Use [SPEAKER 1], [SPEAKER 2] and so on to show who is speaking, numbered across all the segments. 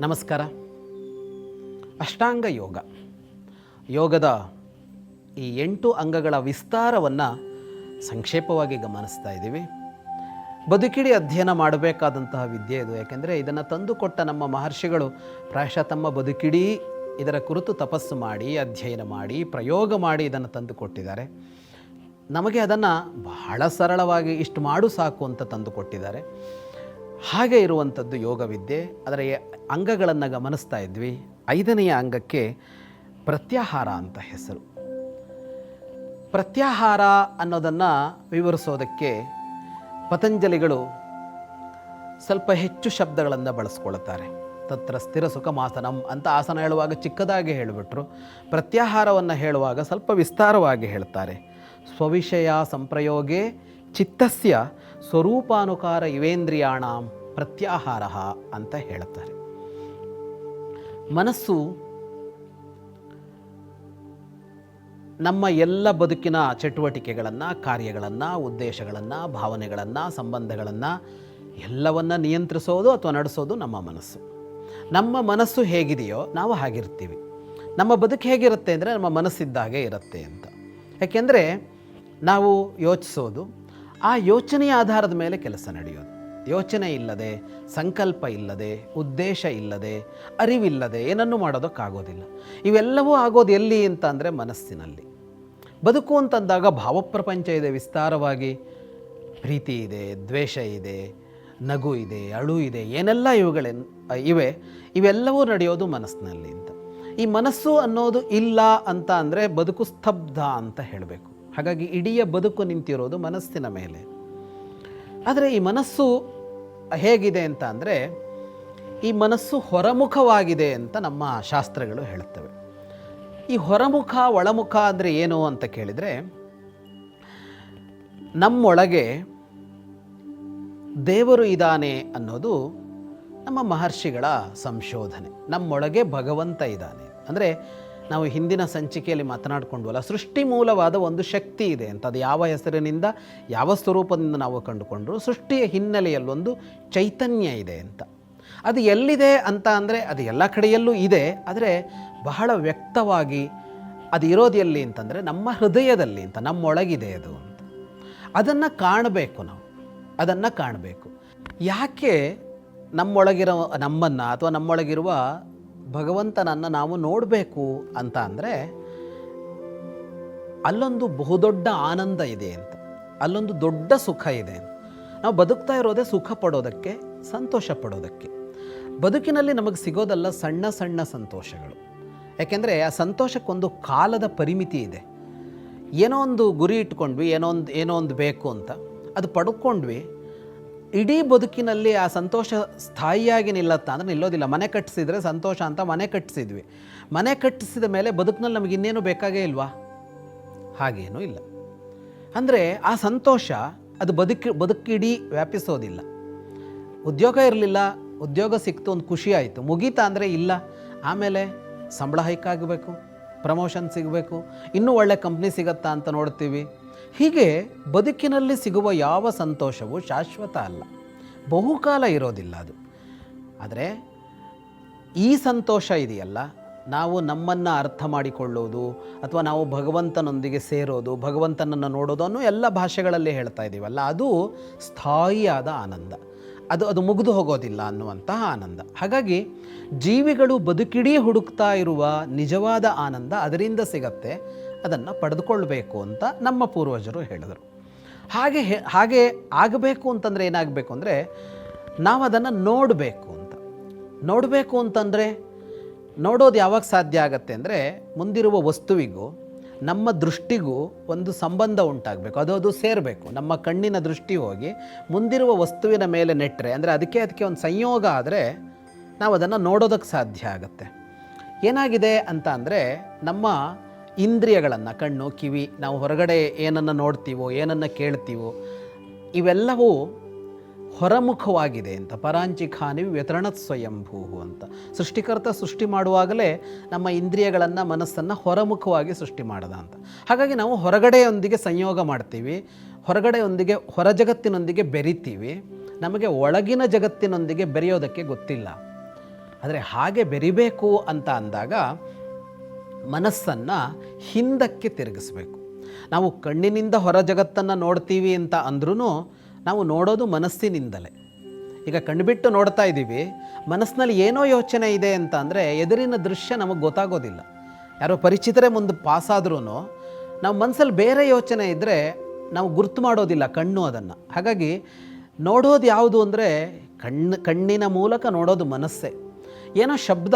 [SPEAKER 1] ನಮಸ್ಕಾರ. ಅಷ್ಟಾಂಗ ಯೋಗ. ಯೋಗದ ಈ ಎಂಟು ಅಂಗಗಳ ವಿಸ್ತಾರವನ್ನು ಸಂಕ್ಷೇಪವಾಗಿ ಗಮನಿಸ್ತಾ ಇದ್ದೀವಿ. ಬದುಕಿಡಿ ಅಧ್ಯಯನ ಮಾಡಬೇಕಾದಂತಹ ವಿದ್ಯೆ ಇದು. ಯಾಕೆಂದರೆ ಇದನ್ನು ತಂದುಕೊಟ್ಟ ನಮ್ಮ ಮಹರ್ಷಿಗಳು ಪ್ರಾಯಶಃ ತಮ್ಮ ಬದುಕಿಡೀ, ಇದರ ಕುರಿತು ತಪಸ್ಸು ಮಾಡಿ, ಅಧ್ಯಯನ ಮಾಡಿ, ಪ್ರಯೋಗ ಮಾಡಿ ಇದನ್ನು ತಂದುಕೊಟ್ಟಿದ್ದಾರೆ. ನಮಗೆ ಅದನ್ನು ಬಹಳ ಸರಳವಾಗಿ ಇಷ್ಟು ಮಾಡು ಸಾಕು ಅಂತ ತಂದುಕೊಟ್ಟಿದ್ದಾರೆ. ಹಾಗೆ ಇರುವಂಥದ್ದು ಯೋಗವಿದ್ಯೆ. ಅದರ ಅಂಗಗಳನ್ನು ಗಮನಿಸ್ತಾ ಇದ್ವಿ. ಐದನೆಯ ಅಂಗಕ್ಕೆ ಪ್ರತ್ಯಾಹಾರ ಅಂತ ಹೆಸರು. ಪ್ರತ್ಯಾಹಾರ ಅನ್ನೋದನ್ನು ವಿವರಿಸೋದಕ್ಕೆ ಪತಂಜಲಿಗಳು ಸ್ವಲ್ಪ ಹೆಚ್ಚು ಶಬ್ದಗಳನ್ನು ಬಳಸ್ಕೊಳ್ತಾರೆ. ತತ್ರ ಸ್ಥಿರ ಸುಖಮಾಸನಂ ಅಂತ ಆಸನ ಹೇಳುವಾಗ ಚಿಕ್ಕದಾಗಿ ಹೇಳಿಬಿಟ್ರು. ಪ್ರತ್ಯಾಹಾರವನ್ನು ಹೇಳುವಾಗ ಸ್ವಲ್ಪ ವಿಸ್ತಾರವಾಗಿ ಹೇಳ್ತಾರೆ. ಸ್ವವಿಷಯ ಸಂಪ್ರಯೋಗೇ ಚಿತ್ತಸ್ಯ ಸ್ವರೂಪಾನುಕಾರ ಇವೇಂದ್ರಿಯಾಣಾಂ ಪ್ರತ್ಯಾಹಾರ ಅಂತ ಹೇಳುತ್ತಾರೆ ಮನಸ್ಸು ನಮ್ಮ ಎಲ್ಲ ಬದುಕಿನ ಚಟುವಟಿಕೆಗಳನ್ನು, ಕಾರ್ಯಗಳನ್ನು, ಉದ್ದೇಶಗಳನ್ನು, ಭಾವನೆಗಳನ್ನು, ಸಂಬಂಧಗಳನ್ನು ಎಲ್ಲವನ್ನು ನಿಯಂತ್ರಿಸೋದು ಅಥವಾ ನಡೆಸೋದು ನಮ್ಮ ಮನಸ್ಸು. ನಮ್ಮ ಮನಸ್ಸು ಹೇಗಿದೆಯೋ ನಾವು ಹಾಗಿರ್ತೀವಿ. ನಮ್ಮ ಬದುಕು ಹೇಗಿರುತ್ತೆ ಅಂದರೆ ನಮ್ಮ ಮನಸ್ಸಿದ್ದಾಗೆ ಇರುತ್ತೆ ಅಂತ. ಯಾಕೆಂದರೆ ನಾವು ಯೋಚಿಸೋದು ಆ ಯೋಚನೆಯ ಆಧಾರದ ಮೇಲೆ ಕೆಲಸ ನಡೆಯೋದು. ಯೋಚನೆ ಇಲ್ಲದೆ, ಸಂಕಲ್ಪ ಇಲ್ಲದೆ, ಉದ್ದೇಶ ಇಲ್ಲದೆ, ಅರಿವಿಲ್ಲದೆ ಏನನ್ನು ಮಾಡೋದಕ್ಕಾಗೋದಿಲ್ಲ. ಇವೆಲ್ಲವೂ ಆಗೋದು ಎಲ್ಲಿ ಅಂತ ಅಂದರೆ ಮನಸ್ಸಿನಲ್ಲಿ. ಬದುಕು ಅಂತಂದಾಗ ಭಾವಪ್ರಪಂಚ ಇದೆ ವಿಸ್ತಾರವಾಗಿ. ಪ್ರೀತಿ ಇದೆ, ದ್ವೇಷ ಇದೆ, ನಗು ಇದೆ, ಅಳು ಇದೆ, ಏನೆಲ್ಲ ಇವುಗಳೇ, ಇವೆ, ಇವೆಲ್ಲವೂ ನಡೆಯೋದು ಮನಸ್ಸಿನಲ್ಲಿ ಅಂತ. ಈ ಮನಸ್ಸು ಅನ್ನೋದು ಇಲ್ಲ ಅಂತ ಅಂದರೆ ಬದುಕು ಸ್ತಬ್ಧ ಅಂತ ಹೇಳಬೇಕು. ಹಾಗಾಗಿ ಇಡೀ ಬದುಕು ನಿಂತಿರೋದು ಮನಸ್ಸಿನ ಮೇಲೆ. ಆದರೆ ಈ ಮನಸ್ಸು ಹೇಗಿದೆ ಅಂತ ಅಂದರೆ, ಈ ಮನಸ್ಸು ಹೊರಮುಖವಾಗಿದೆ ಅಂತ ನಮ್ಮ ಶಾಸ್ತ್ರಗಳು ಹೇಳುತ್ತವೆ. ಈ ಹೊರಮುಖ, ಒಳಮುಖ ಅಂದರೆ ಏನು ಅಂತ ಕೇಳಿದರೆ, ನಮ್ಮೊಳಗೆ ದೇವರು ಇದ್ದಾನೆ ಅನ್ನೋದು ನಮ್ಮ ಮಹರ್ಷಿಗಳ ಸಂಶೋಧನೆ. ನಮ್ಮೊಳಗೆ ಭಗವಂತ ಇದ್ದಾನೆ ಅಂದರೆ ನಾವು ಹಿಂದಿನ ಸಂಚಿಕೆಯಲ್ಲಿ ಮಾತನಾಡಿಕೊಂಡ್ವಲ್ಲ, ಸೃಷ್ಟಿ ಮೂಲವಾದ ಒಂದು ಶಕ್ತಿ ಇದೆ ಅಂತ. ಅದು ಯಾವ ಹೆಸರಿನಿಂದ, ಯಾವ ಸ್ವರೂಪದಿಂದ ನಾವು ಕಂಡುಕೊಂಡ್ರು, ಸೃಷ್ಟಿಯ ಹಿನ್ನೆಲೆಯಲ್ಲೊಂದು ಚೈತನ್ಯ ಇದೆ ಅಂತ. ಅದು ಎಲ್ಲಿದೆ ಅಂತ ಅಂದರೆ, ಅದು ಎಲ್ಲ ಕಡೆಯಲ್ಲೂ ಇದೆ, ಆದರೆ ಬಹಳ ವ್ಯಕ್ತವಾಗಿ ಅದು ಇರೋದು ಎಲ್ಲಿ ಅಂತಂದರೆ, ನಮ್ಮ ಹೃದಯದಲ್ಲಿ ಅಂತ, ನಮ್ಮೊಳಗಿದೆ ಅದು ಅಂತ. ಅದನ್ನು ಕಾಣಬೇಕು ನಾವು, ಅದನ್ನು ಕಾಣಬೇಕು. ಯಾಕೆ ನಮ್ಮೊಳಗಿರೋ, ನಮ್ಮನ್ನು ಅಥವಾ ನಮ್ಮೊಳಗಿರುವ ಭಗವಂತನನ್ನು ನಾವು ನೋಡಬೇಕು ಅಂತ ಅಂದರೆ ಅಲ್ಲೊಂದು ಬಹುದೊಡ್ಡ ಆನಂದ ಇದೆ ಅಂತ, ಅಲ್ಲೊಂದು ದೊಡ್ಡ ಸುಖ ಇದೆ ನಾವು ಬದುಕ್ತಾ ಇರೋದೇ ಸುಖ ಪಡೋದಕ್ಕೆ, ಸಂತೋಷ ಪಡೋದಕ್ಕೆ. ಬದುಕಿನಲ್ಲಿ ನಮಗೆ ಸಿಗೋದಲ್ಲ ಸಣ್ಣ ಸಣ್ಣ ಸಂತೋಷಗಳು. ಯಾಕೆಂದರೆ ಆ ಸಂತೋಷಕ್ಕೊಂದು ಕಾಲದ ಪರಿಮಿತಿ ಇದೆ. ಏನೋ ಒಂದು ಗುರಿ ಇಟ್ಕೊಂಡ್ವಿ, ಏನೋ ಒಂದು ಏನೋ ಒಂದು ಬೇಕು ಅಂತ, ಅದು ಪಡ್ಕೊಂಡ್ವಿ ಇಡೀ ಬದುಕಿನಲ್ಲಿ ಆ ಸಂತೋಷ ಸ್ಥಾಯಿಯಾಗಿ ನಿಲ್ಲತ್ತಾ ಅಂದರೆ ನಿಲ್ಲೋದಿಲ್ಲ. ಮನೆ ಕಟ್ಟಿಸಿದರೆ ಸಂತೋಷ ಅಂತ ಮನೆ ಕಟ್ಟಿಸಿದ್ವಿ ಮನೆ ಕಟ್ಟಿಸಿದ ಮೇಲೆ ಬದುಕಿನಲ್ಲಿ ನಮಗೆ ಇನ್ನೇನು ಬೇಕಾಗೇ ಇಲ್ವಾ? ಹಾಗೇನೂ ಇಲ್ಲ. ಅಂದರೆ ಆ ಸಂತೋಷ ಅದು ಬದುಕಿ ಬದುಕಿಡೀ ವ್ಯಾಪಿಸೋದಿಲ್ಲ. ಉದ್ಯೋಗ ಇರಲಿಲ್ಲ, ಉದ್ಯೋಗ ಸಿಕ್ತು, ಒಂದು ಖುಷಿ ಆಯಿತು. ಮುಗೀತಾ ಅಂದರೆ ಇಲ್ಲ. ಆಮೇಲೆ ಸಂಬಳ ಹೈಕ್ ಆಗಬೇಕು ಪ್ರಮೋಷನ್ ಸಿಗಬೇಕು. ಇನ್ನೂ ಒಳ್ಳೆ ಕಂಪ್ನಿ ಸಿಗತ್ತಾ ಅಂತ ನೋಡ್ತೀವಿ. ಹೀಗೆ ಬದುಕಿನಲ್ಲಿ ಸಿಗುವ ಯಾವ ಸಂತೋಷವೂ ಶಾಶ್ವತ ಅಲ್ಲ. ಬಹುಕಾಲ ಇರೋದಿಲ್ಲ ಅದು. ಆದರೆ ಈ ಸಂತೋಷ ಇದೆಯಲ್ಲ, ನಾವು ನಮ್ಮನ್ನು ಅರ್ಥ ಮಾಡಿಕೊಳ್ಳೋದು, ಅಥವಾ ನಾವು ಭಗವಂತನೊಂದಿಗೆ ಸೇರೋದು, ಭಗವಂತನನ್ನು ನೋಡೋದು ಅನ್ನೋ ಎಲ್ಲ ಭಾಷೆಗಳಲ್ಲಿ ಹೇಳ್ತಾ ಇದ್ದೀವಲ್ಲ ಅದು ಸ್ಥಾಯಿಯಾದ ಆನಂದ. ಅದು ಅದು ಮುಗಿದು ಹೋಗೋದಿಲ್ಲ ಅನ್ನುವಂತಹ ಆನಂದ. ಹಾಗಾಗಿ ಜೀವಿಗಳು ಬದುಕಿಡೀ ಹುಡುಕ್ತಾ ಇರುವ ನಿಜವಾದ ಆನಂದ ಅದರಿಂದ ಸಿಗತ್ತೆ. ಅದನ್ನು ಪಡೆದುಕೊಳ್ಬೇಕು ಅಂತ ನಮ್ಮ ಪೂರ್ವಜರು ಹೇಳಿದರು. ಹಾಗೆ ಹಾಗೆ ಆಗಬೇಕು ಅಂತಂದರೆ ಏನಾಗಬೇಕು ಅಂದರೆ ನಾವು ಅದನ್ನು ನೋಡಬೇಕು ಅಂತ. ನೋಡಬೇಕು ಅಂತಂದರೆ ನೋಡೋದು ಯಾವಾಗ ಸಾಧ್ಯ ಆಗತ್ತೆ ಅಂದರೆ ಮುಂದಿರುವ ವಸ್ತುವಿಗೂ ನಮ್ಮ ದೃಷ್ಟಿಗೂ ಒಂದು ಸಂಬಂಧ ಉಂಟಾಗಬೇಕು. ಅದು ಅದು ಸೇರಬೇಕು. ನಮ್ಮ ಕಣ್ಣಿನ ದೃಷ್ಟಿ ಹೋಗಿ ಮುಂದಿರುವ ವಸ್ತುವಿನ ಮೇಲೆ ನೆಟ್ಟರೆ ಅಂದರೆ ಅದಕ್ಕೆ ಅದಕ್ಕೆ ಒಂದು ಸಂಯೋಗ ಆದರೆ ನಾವು ಅದನ್ನು ನೋಡೋದಕ್ಕೆ ಸಾಧ್ಯ ಆಗುತ್ತೆ. ಏನಾಗಿದೆ ಅಂತ ಅಂದರೆ ನಮ್ಮ ಇಂದ್ರಿಯಗಳನ್ನು, ಕಣ್ಣು, ಕಿವಿ, ನಾವು ಹೊರಗಡೆ ಏನನ್ನು ನೋಡ್ತೀವೋ, ಏನನ್ನು ಕೇಳ್ತೀವೋ, ಇವೆಲ್ಲವೂ ಹೊರಮುಖವಾಗಿದೆ ಅಂತ. ಪರಾಂಚಿಖಾನಿ ವ್ಯತರಣತ್ ಸ್ವಯಂಭೂ ಅಂತ. ಸೃಷ್ಟಿಕರ್ತ ಸೃಷ್ಟಿ ಮಾಡುವಾಗಲೇ ನಮ್ಮ ಇಂದ್ರಿಯಗಳನ್ನು, ಮನಸ್ಸನ್ನು ಹೊರಮುಖವಾಗಿ ಸೃಷ್ಟಿ ಮಾಡದ ಅಂತ. ಹಾಗಾಗಿ ನಾವು ಹೊರಗಡೆಯೊಂದಿಗೆ ಸಂಯೋಗ ಮಾಡ್ತೀವಿ, ಹೊರಗಡೆಯೊಂದಿಗೆ, ಹೊರ ಜಗತ್ತಿನೊಂದಿಗೆ ಬೆರಿತೀವಿ, ನಮಗೆ ಒಳಗಿನ ಜಗತ್ತಿನೊಂದಿಗೆ ಬೆರೆಯೋದಕ್ಕೆ ಗೊತ್ತಿಲ್ಲ. ಆದರೆ ಹಾಗೆ ಬೆರಿಬೇಕು ಅಂತ ಅಂದಾಗ ಮನಸ್ಸನ್ನು ಹಿಂದಕ್ಕೆ ತಿರುಗಿಸ್ಬೇಕು. ನಾವು ಕಣ್ಣಿನಿಂದ ಹೊರ ಜಗತ್ತನ್ನು ನೋಡ್ತೀವಿ ಅಂತ ಅಂದ್ರೂ ನಾವು ನೋಡೋದು ಮನಸ್ಸಿನಿಂದಲೇ. ಈಗ ಕಣ್ಬಿಟ್ಟು ನೋಡ್ತಾ ಇದ್ದೀವಿ, ಮನಸ್ಸಿನಲ್ಲಿ ಏನೋ ಯೋಚನೆ ಇದೆ ಅಂತ ಅಂದರೆ ಎದುರಿನ ದೃಶ್ಯ ನಮಗೆ ಗೊತ್ತಾಗೋದಿಲ್ಲ. ಯಾರೋ ಪರಿಚಿತರೇ ಮುಂದೆ ಪಾಸಾದ್ರೂ ನಾವು ಮನಸ್ಸಲ್ಲಿ ಬೇರೆ ಯೋಚನೆ ಇದ್ದರೆ ನಾವು ಗುರ್ತು ಮಾಡೋದಿಲ್ಲ ಕಣ್ಣು ಅದನ್ನು. ಹಾಗಾಗಿ ನೋಡೋದು ಯಾವುದು ಅಂದರೆ ಕಣ್ಣು, ಕಣ್ಣಿನ ಮೂಲಕ ನೋಡೋದು ಮನಸ್ಸೇ. ಏನೋ ಶಬ್ದ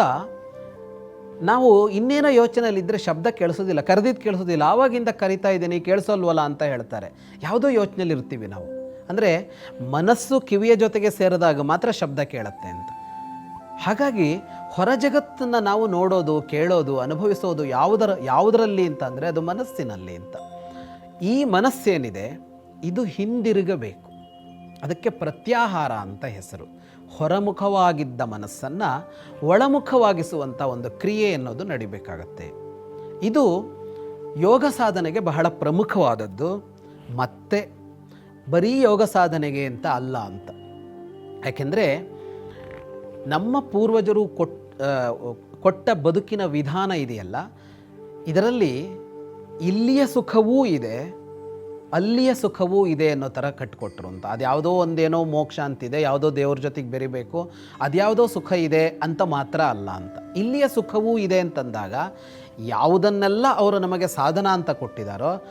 [SPEAKER 1] ನಾವು ಇನ್ನೇನೋ ಯೋಚನೆಯಲ್ಲಿದ್ದರೆ ಶಬ್ದ ಕೇಳಿಸೋದಿಲ್ಲ ಕರೆದಿದ್ದು ಕೇಳಿಸೋದಿಲ್ಲ, ಆವಾಗಿಂದ ಕರಿತಾ ಇದ್ದೀನಿ, ಕೇಳಿಸೋಲ್ವಲ್ಲ ಅಂತ ಹೇಳ್ತಾರೆ. ಯಾವುದೋ ಯೋಚನೆಯಲ್ಲಿ ಇರ್ತೀವಿ ನಾವು. ಅಂದರೆ ಮನಸ್ಸು ಕಿವಿಯ ಜೊತೆಗೆ ಸೇರಿದಾಗ ಮಾತ್ರ ಶಬ್ದ ಕೇಳುತ್ತೆ ಅಂತ. ಹಾಗಾಗಿ ಹೊರ ಜಗತ್ತನ್ನು ನಾವು ನೋಡೋದು, ಕೇಳೋದು, ಅನುಭವಿಸೋದು ಯಾವುದರ, ಯಾವುದರಲ್ಲಿ ಅಂತ ಅಂದರೆ ಅದು ಮನಸ್ಸಿನಲ್ಲಿ ಅಂತ. ಈ ಮನಸ್ಸೇನಿದೆ, ಇದು ಹಿಂದಿರುಗಬೇಕು. ಅದಕ್ಕೆ ಪ್ರತ್ಯಾಹಾರ ಅಂತ ಹೆಸರು. ಹೊರಮುಖವಾಗಿದ್ದ ಮನಸ್ಸನ್ನು ಒಳಮುಖವಾಗಿಸುವಂಥ ಒಂದು ಕ್ರಿಯೆ ಅನ್ನೋದು ನಡಿಬೇಕಾಗತ್ತೆ. ಇದು ಯೋಗ ಸಾಧನೆಗೆ ಬಹಳ ಪ್ರಮುಖವಾದದ್ದು. ಮತ್ತೆ ಬರೀ ಯೋಗ ಸಾಧನೆಗೆ ಅಂತ ಅಲ್ಲ ಅಂತ. ಯಾಕೆಂದರೆ ನಮ್ಮ ಪೂರ್ವಜರು ಕೊಟ್ ಕೊಟ್ಟ ಬದುಕಿನ ವಿಧಾನ ಇದೆಯಲ್ಲ. ಇದರಲ್ಲಿ ಇಲ್ಲಿಯ ಸುಖವೂ ಇದೆ ಅಲ್ಲಿಯ ಸುಖವೂ ಇದೆ ಅನ್ನೋ ಥರ ಕಟ್ಕೊಟ್ರು ಅಂತ. ಅದ್ಯಾವುದೋ ಒಂದೇನೋ ಮೋಕ್ಷ ಅಂತಿದೆ, ಯಾವುದೋ ದೇವ್ರ ಜೊತೆಗೆ ಬೆರಿಬೇಕು ಅದ್ಯಾವುದೋ ಸುಖ ಇದೆ ಅಂತ ಮಾತ್ರ ಅಲ್ಲ ಅಂತ. ಇಲ್ಲಿಯ ಸುಖವೂ ಇದೆ ಅಂತಂದಾಗ ಯಾವುದನ್ನೆಲ್ಲ ಅವರು ನಮಗೆ ಸಾಧನ ಅಂತ ಕೊಟ್ಟಿದ್ದಾರೋ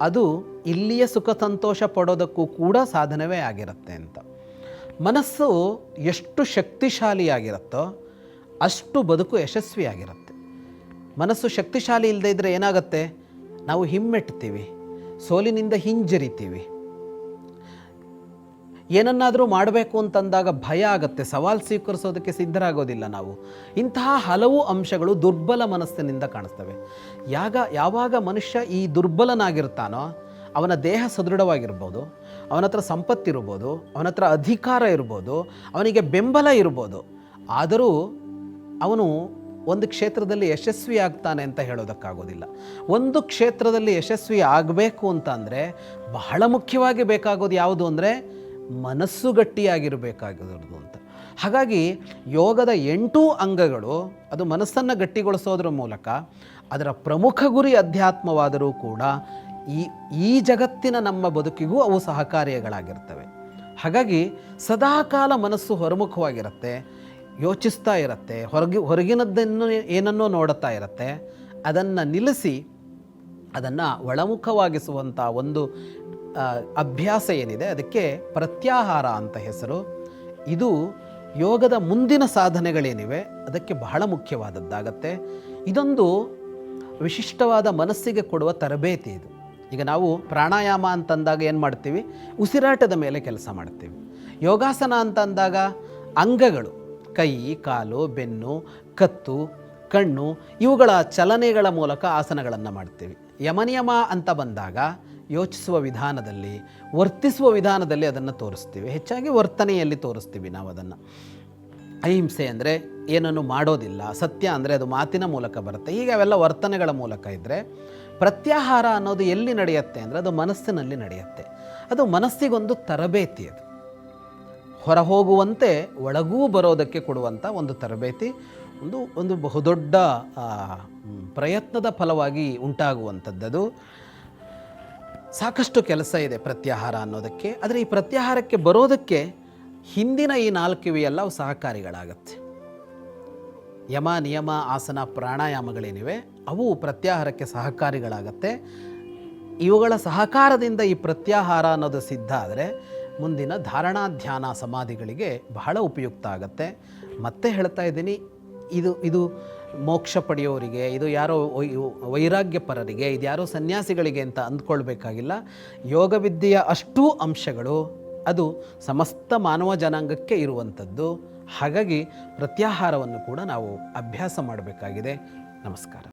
[SPEAKER 1] ಅದು ಇಲ್ಲಿಯ ಸುಖ ಸಂತೋಷ ಪಡೋದಕ್ಕೂ ಕೂಡ ಸಾಧನವೇ ಆಗಿರುತ್ತೆ ಅಂತ. ಮನಸ್ಸು ಎಷ್ಟು ಶಕ್ತಿಶಾಲಿಯಾಗಿರುತ್ತೋ ಅಷ್ಟು ಬದುಕು ಯಶಸ್ವಿಯಾಗಿರುತ್ತೆ. ಮನಸ್ಸು ಶಕ್ತಿಶಾಲಿ ಇಲ್ಲದೇ ಇದ್ದರೆ ಏನಾಗುತ್ತೆ? ನಾವು ಹಿಮ್ಮೆಟ್ತೀವಿ. ಸೋಲಿನಿಂದ ಹಿಂಜರಿತೀವಿ. ಏನನ್ನಾದರೂ ಮಾಡಬೇಕು ಅಂತಂದಾಗ ಭಯ ಆಗುತ್ತೆ, ಸವಾಲು ಸ್ವೀಕರಿಸೋದಕ್ಕೆ ಸಿದ್ಧರಾಗೋದಿಲ್ಲ ನಾವು. ಇಂತಹ ಹಲವು ಅಂಶಗಳು ದುರ್ಬಲ ಮನಸ್ಸಿನಿಂದ ಕಾಣಿಸ್ತವೆ. ಯಾಗ, ಯಾವಾಗ ಮನುಷ್ಯ ಈ ದುರ್ಬಲನಾಗಿರ್ತಾನೋ, ಅವನ ದೇಹ ಸದೃಢವಾಗಿರ್ಬೋದು, ಅವನ ಹತ್ರ ಸಂಪತ್ತಿರ್ಬೋದು ಅವನ ಹತ್ರ ಅಧಿಕಾರ ಇರ್ಬೋದು, ಅವನಿಗೆ ಬೆಂಬಲ ಇರ್ಬೋದು, ಆದರೂ ಅವನು ಒಂದು ಕ್ಷೇತ್ರದಲ್ಲಿ ಯಶಸ್ವಿ ಆಗ್ತಾನೆ ಅಂತ ಹೇಳೋದಕ್ಕಾಗೋದಿಲ್ಲ. ಒಂದು ಕ್ಷೇತ್ರದಲ್ಲಿ ಯಶಸ್ವಿ ಆಗಬೇಕು ಅಂತ ಅಂದರೆ ಬಹಳ ಮುಖ್ಯವಾಗಿ ಬೇಕಾಗೋದು ಯಾವುದು ಅಂದರೆ ಮನಸ್ಸು ಗಟ್ಟಿಯಾಗಿರಬೇಕಾಗಿರೋದು ಅಂತ. ಹಾಗಾಗಿ ಯೋಗದ ಎಂಟು ಅಂಗಗಳು ಅದು ಮನಸ್ಸನ್ನು ಗಟ್ಟಿಗೊಳಿಸೋದ್ರ ಮೂಲಕ ಅದರ ಪ್ರಮುಖ ಗುರಿ ಅಧ್ಯಾತ್ಮವಾದರೂ ಕೂಡ ಈ ಈ ಜಗತ್ತಿನ ನಮ್ಮ ಬದುಕಿಗೂ ಅವು ಸಹಕಾರಿಗಳಾಗಿರ್ತವೆ. ಹಾಗಾಗಿ ಸದಾಕಾಲ ಮನಸ್ಸು ಹೊರಮುಖವಾಗಿರುತ್ತೆ. ಯೋಚಿಸ್ತಾ ಇರುತ್ತೆ, ಹೊರಗೆ, ಹೊರಗಿನದ್ದನ್ನು ಏನನ್ನೋ ನೋಡುತ್ತಾ ಇರುತ್ತೆ, ಅದನ್ನು ನಿಲ್ಲಿಸಿ, ಅದನ್ನು ಒಳಮುಖವಾಗಿಸುವಂಥ ಒಂದು ಅಭ್ಯಾಸ ಏನಿದೆ, ಅದಕ್ಕೆ ಪ್ರತ್ಯಾಹಾರ ಅಂತ ಹೆಸರು. ಇದು ಯೋಗದ ಮುಂದಿನ ಸಾಧನೆಗಳೇನಿವೆ, ಅದಕ್ಕೆ ಬಹಳ ಮುಖ್ಯವಾದದ್ದಾಗತ್ತೆ. ಇದೊಂದು ವಿಶಿಷ್ಟವಾದ ಮನಸ್ಸಿಗೆ ಕೊಡುವ ತರಬೇತಿ ಇದು. ಈಗ ನಾವು ಪ್ರಾಣಾಯಾಮ ಅಂತಂದಾಗ ಏನು ಮಾಡ್ತೀವಿ? ಉಸಿರಾಟದ ಮೇಲೆ ಕೆಲಸ ಮಾಡ್ತೀವಿ. ಯೋಗಾಸನ ಅಂತ ಅಂದಾಗ ಅಂಗಗಳು ಕೈ, ಕಾಲು, ಬೆನ್ನು, ಕತ್ತು, ಕಣ್ಣು ಇವುಗಳ ಚಲನೆಗಳ ಮೂಲಕ ಆಸನಗಳನ್ನು ಮಾಡ್ತೀವಿ. ಯಮನಿಯಮ ಅಂತ ಬಂದಾಗ ಯೋಚಿಸುವ ವಿಧಾನದಲ್ಲಿ, ವರ್ತಿಸುವ ವಿಧಾನದಲ್ಲಿ ಅದನ್ನು ತೋರಿಸ್ತೀವಿ. ಹೆಚ್ಚಾಗಿ ವರ್ತನೆಯಲ್ಲಿ ತೋರಿಸ್ತೀವಿ ನಾವು ಅದನ್ನು. ಅಹಿಂಸೆ ಅಂದರೆ ಏನನ್ನು ಮಾಡೋದಿಲ್ಲ, ಸತ್ಯ ಅಂದರೆ ಅದು ಮಾತಿನ ಮೂಲಕ ಬರುತ್ತೆ. ಈಗ ಅವೆಲ್ಲ ವರ್ತನೆಗಳ ಮೂಲಕ ಇದ್ದರೆ ಪ್ರತ್ಯಾಹಾರ ಅನ್ನೋದು ಎಲ್ಲಿ ನಡೆಯುತ್ತೆ ಅಂದರೆ ಅದು ಮನಸ್ಸಿನಲ್ಲಿ ನಡೆಯುತ್ತೆ. ಅದು ಮನಸ್ಸಿಗೊಂದು ತರಬೇತಿ ಅದು. ಹೊರ ಹೋಗುವಂತೆ ಒಳಗೂ ಬರೋದಕ್ಕೆ ಕೊಡುವಂಥ ಒಂದು ತರಬೇತಿ, ಒಂದು ಒಂದು ಬಹುದೊಡ್ಡ ಪ್ರಯತ್ನದ ಫಲವಾಗಿ ಉಂಟಾಗುವಂಥದ್ದದು ಸಾಕಷ್ಟು ಕೆಲಸ ಇದೆ ಪ್ರತ್ಯಾಹಾರ ಅನ್ನೋದಕ್ಕೆ. ಆದರೆ ಈ ಪ್ರತ್ಯಾಹಾರಕ್ಕೆ ಬರೋದಕ್ಕೆ ಹಿಂದಿನ ಈ ನಾಲ್ಕು ಅವು ಸಹಕಾರಿಗಳಾಗತ್ತೆ. ಯಮ, ನಿಯಮ, ಆಸನ, ಪ್ರಾಣಾಯಾಮಗಳೇನಿವೆ, ಅವು ಪ್ರತ್ಯಾಹಾರಕ್ಕೆ ಸಹಕಾರಿಗಳಾಗತ್ತೆ. ಇವುಗಳ ಸಹಕಾರದಿಂದ ಈ ಪ್ರತ್ಯಾಹಾರ ಅನ್ನೋದು ಸಿದ್ಧ ಆದರೆ ಮುಂದಿನ ಧಾರಣಾ ಧ್ಯಾನ ಸಮಾಧಿಗಳಿಗೆ ಬಹಳ ಉಪಯುಕ್ತ ಆಗುತ್ತೆ. ಮತ್ತೆ ಹೇಳ್ತಾ ಇದ್ದೀನಿ, ಇದು ಇದು ಮೋಕ್ಷ ಪಡೆಯೋರಿಗೆ, ಇದು ಯಾರೋ ವೈರಾಗ್ಯಪರರಿಗೆ ವೈರಾಗ್ಯ ಪರರಿಗೆ ಇದು ಯಾರೋ ಸನ್ಯಾಸಿಗಳಿಗೆ ಅಂತ ಅಂದ್ಕೊಳ್ಬೇಕಾಗಿಲ್ಲ. ಯೋಗ ವಿದ್ಯೆಯ ಅಷ್ಟೂ ಅಂಶಗಳು ಅದು ಸಮಸ್ತ ಮಾನವ ಜನಾಂಗಕ್ಕೆ ಇರುವಂಥದ್ದು. ಹಾಗಾಗಿ ಪ್ರತ್ಯಾಹಾರವನ್ನು ಕೂಡ ನಾವು ಅಭ್ಯಾಸ ಮಾಡಬೇಕಾಗಿದೆ. ನಮಸ್ಕಾರ.